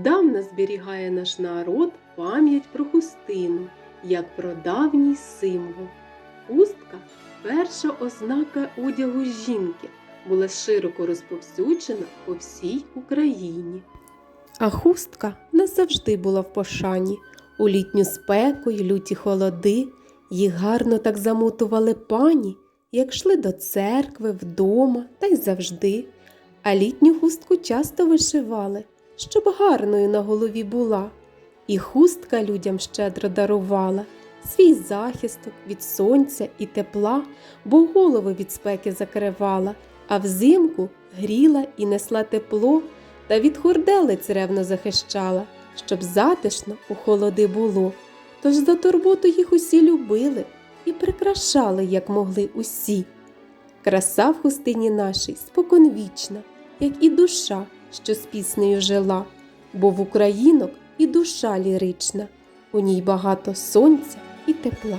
Здавна зберігає наш народ пам'ять про хустину, як про давній символ. Хустка перша ознака одягу жінки, була широко розповсюджена по всій Україні. А хустка назавжди була в пошані. У літню спеку й люті холоди їх гарно так замотували пані, як йшли до церкви, вдома та й завжди. А літню хустку часто вишивали, щоб гарною на голові була. І хустка людям щедро дарувала свій захисток від сонця і тепла, бо голови від спеки закривала, а взимку гріла і несла тепло, та від хурделиць ревно захищала, щоб затишно у холоди було. Тож за турботу їх усі любили і прикрашали, як могли усі. Краса в хустині нашій споконвічна, як і душа, що з піснею жила, бо в українок і душа лірична, у ній багато сонця і тепла.